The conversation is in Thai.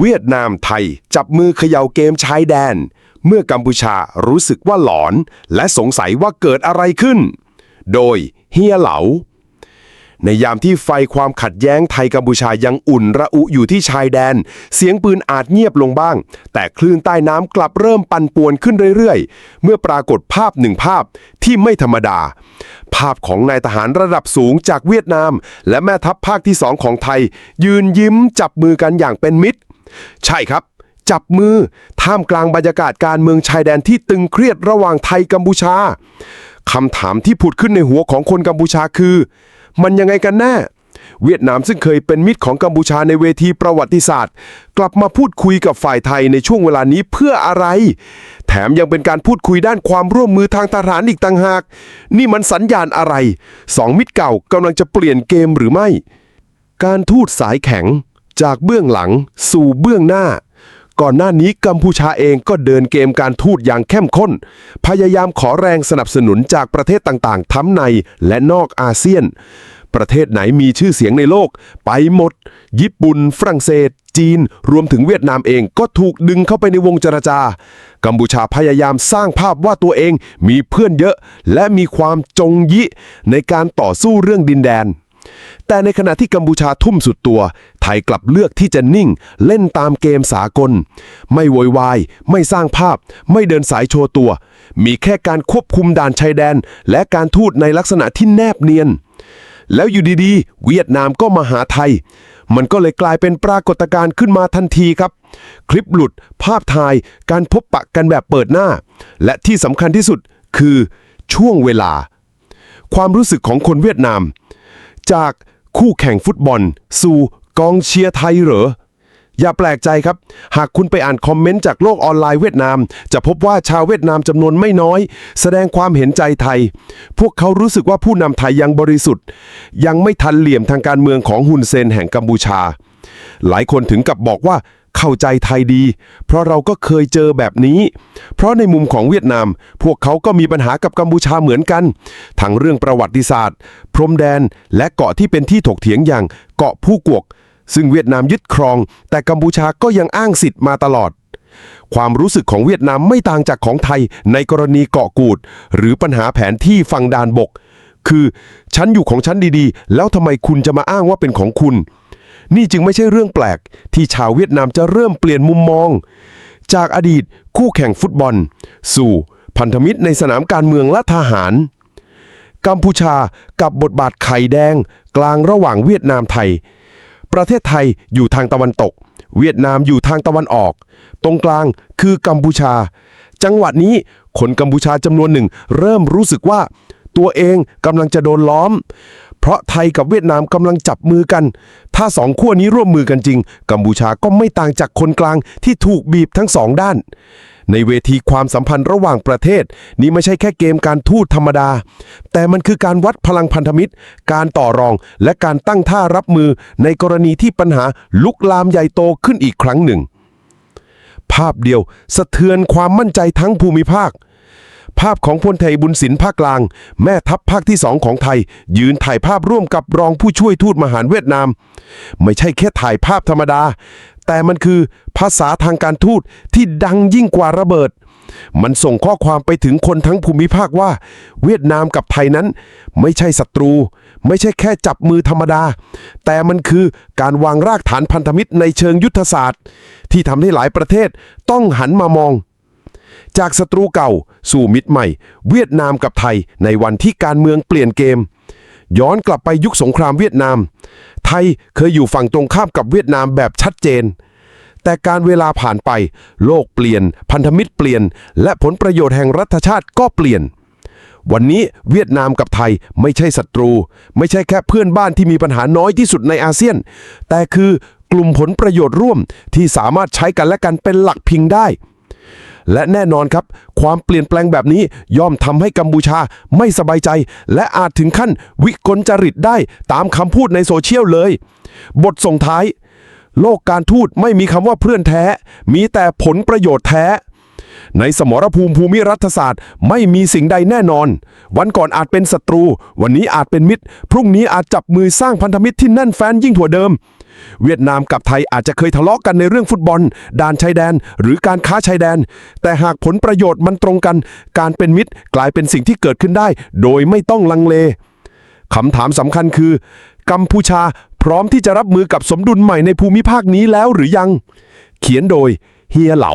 เวียดนามไทยจับมือเขย่าเกมชายแดน เมื่อกัมพูชารู้สึกว่าหลอน และสงสัยว่าเกิดอะไรขึ้น โดยเฮียเหลา ในยามที่ไฟความขัดแย้งไทยกัมพูชายังอุ่นระอุอยู่ที่ชายแดน เสียงปืนอาจเงียบลงบ้าง แต่คลื่นใต้น้ำกลับเริ่มปั่นป่วนขึ้นเรื่อยๆ เมื่อปรากฏภาพหนึ่งภาพที่ไม่ธรรมดา ภาพของนายทหารระดับสูงจากเวียดนาม และแม่ทัพภาคที่สองของไทย ยืนยิ้มจับมือกันอย่างเป็นมิตร ใช่ครับ จับมือท่ามกลางบรรยากาศการเมืองชายแดนที่ตึงเครียดระหว่างไทยกัมพูชาคำถามที่ผุดขึ้นในหัวของคนกัมพูชาคือ มันยังไงกันแน่เวียดนามซึ่งเคยเป็นมิตรของกัมพูชาในเวทีประวัติศาสตร์ กลับมาพูดคุยกับฝ่ายไทยในช่วงเวลานี้เพื่ออะไร แถมยังเป็นการพูดคุยด้านความร่วมมือทางทหารอีกต่างหาก นี่มันสัญญาณอะไรสองมิตรเก่ากำลังจะเปลี่ยนเกมหรือไม่ การทูตสายแข็ง จากเบื้องหลังสู่เบื้องหน้า ก่อนหน้านี้กัมพูชาเองก็เดินเกมการทูตอย่างเข้มข้น พยายามขอแรงสนับสนุนจากประเทศต่างๆ ทั้งในและนอกอาเซียน ประเทศไหนมีชื่อเสียงในโลก ไปหมด ญี่ปุ่น ฝรั่งเศส จีน รวมถึงเวียดนามเองก็ถูกดึงเข้าไปในวงเจรจา กัมพูชาพยายามสร้างภาพว่าตัวเองมีเพื่อนเยอะ และมีความจงยิในการต่อสู้เรื่องดินแดน แต่ในขณะที่กัมพูชาทุ่มสุดตัว ไทยกลับเลือกที่จะนิ่ง เล่นตามเกมสากล ไม่โวยวาย ไม่สร้างภาพ ไม่เดินสายโชว์ตัว มีแค่การควบคุมด่านชายแดน และการทูตในลักษณะที่แนบเนียน แล้วอยู่ดีๆ เวียดนามก็มาหาไทย มันก็เลยกลายเป็นปรากฏการณ์ขึ้นมาทันทีครับ คลิปหลุด ภาพถ่าย การพบปะกันแบบเปิดหน้า และที่สำคัญที่สุดคือช่วงเวลา ความรู้สึกของคนเวียดนาม จาก คู่แข่งฟุตบอล สู่กองเชียร์ไทยเหรอ อย่าแปลกใจครับ หากคุณไปอ่านคอมเมนต์จากโลกออนไลน์เวียดนาม จะพบว่าชาวเวียดนามจำนวนไม่น้อย แสดงความเห็นใจไทย พวกเขารู้สึกว่าผู้นำไทยยังบริสุทธิ์ ยังไม่ทันเหลี่ยมทางการเมืองของฮุนเซนแห่งกัมพูชา หลายคนถึงกับบอกว่า เข้าใจไทยดี เพราะเราก็เคยเจอแบบนี้ เพราะในมุมของเวียดนาม พวกเขาก็มีปัญหากับกัมพูชาเหมือนกัน ทั้งเรื่องประวัติศาสตร์ พรมแดน และเกาะที่เป็นที่ถกเถียงอย่างเกาะผู้กวก ซึ่งเวียดนามยึดครอง แต่กัมพูชาก็ยังอ้างสิทธิ์มาตลอด ความรู้สึกของเวียดนามไม่ต่างจากของไทยในกรณีเกาะกูด หรือปัญหาแผนที่ฝั่งดานบก คือ ฉันอยู่ของฉันดีๆ แล้วทำไมคุณจะมาอ้างว่าเป็นของคุณ นี่จึงไม่ใช่เรื่องแปลก ที่ชาวเวียดนามจะเริ่มเปลี่ยนมุมมอง จากอดีตคู่แข่งฟุตบอล สู่พันธมิตรในสนามการเมืองและทหาร กัมพูชากับบทบาทไข่แดง กลางระหว่างเวียดนามไทย ประเทศไทยอยู่ทางตะวันตก เวียดนามอยู่ทางตะวันออก ตรงกลางคือกัมพูชา จังหวะนี้คนกัมพูชาจำนวนหนึ่ง เริ่มรู้สึกว่าตัวเองกำลังจะโดนล้อม เพราะไทยกับเวียดนามกำลังจับมือกัน ถ้าสองขั้วนี้ร่วมมือกันจริง กัมพูชาก็ไม่ต่างจากคนกลางที่ถูกบีบทั้งสองด้าน ในเวทีความสัมพันธ์ระหว่างประเทศ นี่ไม่ใช่แค่เกมการทูตธรรมดา แต่มันคือการวัดพลังพันธมิตร การต่อรองและการตั้งท่ารับมือในกรณีที่ปัญหาลุกลามใหญ่โตขึ้นอีกครั้งหนึ่งภาพเดียวสะเทือนความมั่นใจทั้งภูมิภาค พของพลไทยบุญศิลป์ภาคกลาง แม่ทัพภาคที่สองของไทย ยืนถ่ายภาพร่วมกับรองผู้ช่วยทูตมหารเวียดนาม ไม่ใช่แค่ถ่ายภาพธรรมดา แต่มันคือภาษาทางการทูตที่ดังยิ่งกว่าระเบิด มันส่งข้อความไปถึงคนทั้งภูมิภาคว่า เวียดนามกับไทยนั้น ไม่ใช่ศัตรู ไม่ใช่แค่จับมือธรรมดา แต่มันคือการวางรากฐานพันธมิตรในเชิงยุทธศาสตร์ ที่ทำให้หลายประเทศต้องหันมามอง จากศัตรูเก่า สู่มิตรใหม่ เวียดนามกับไทยในวันที่การเมืองเปลี่ยนเกม ย้อนกลับไปยุคสงครามเวียดนาม ไทยเคยอยู่ฝั่งตรงข้ามกับเวียดนามแบบชัดเจน แต่การเวลาผ่านไป โลกเปลี่ยน พันธมิตรเปลี่ยน และผลประโยชน์แห่งรัฐชาติก็เปลี่ยนวันนี้เวียดนามกับไทยไม่ใช่ศัตรู ไม่ใช่แค่เพื่อนบ้านที่มีปัญหาน้อยที่สุดในอาเซียน แต่คือกลุ่มผลประโยชน์ร่วมที่สามารถใช้กันและกันเป็นหลักพิงได้ และแน่นอนครับ ความเปลี่ยนแปลงแบบนี้ย่อมทำให้กัมพูชาไม่สบายใจ และอาจถึงขั้นวิกลจริตได้ตามคำพูดในโซเชียลเลย บทส่งท้าย โลกการทูตไม่มีคำว่าเพื่อนแท้ มีแต่ผลประโยชน์แท้ ในสมรภูมิภูมิรัฐศาสตร์ ไม่มีสิ่งใดแน่นอน วันก่อนอาจเป็นศัตรู วันนี้อาจเป็นมิตร พรุ่งนี้อาจจับมือสร้างพันธมิตรที่แน่นแฟ้นยิ่งกว่าเดิม เวียดนามกับไทยอาจจะเคยทะเลาะกันในเรื่องฟุตบอล ด่านชายแดน หรือการค้าชายแดน แต่หากผลประโยชน์มันตรงกัน การเป็นมิตรกลายเป็นสิ่งที่เกิดขึ้นได้ โดยไม่ต้องลังเลคำถามสำคัญคือ กัมพูชาพร้อมที่จะรับมือกับสมดุลใหม่ในภูมิภาคนี้แล้วหรือยัง เขียนโดยเฮียเหลา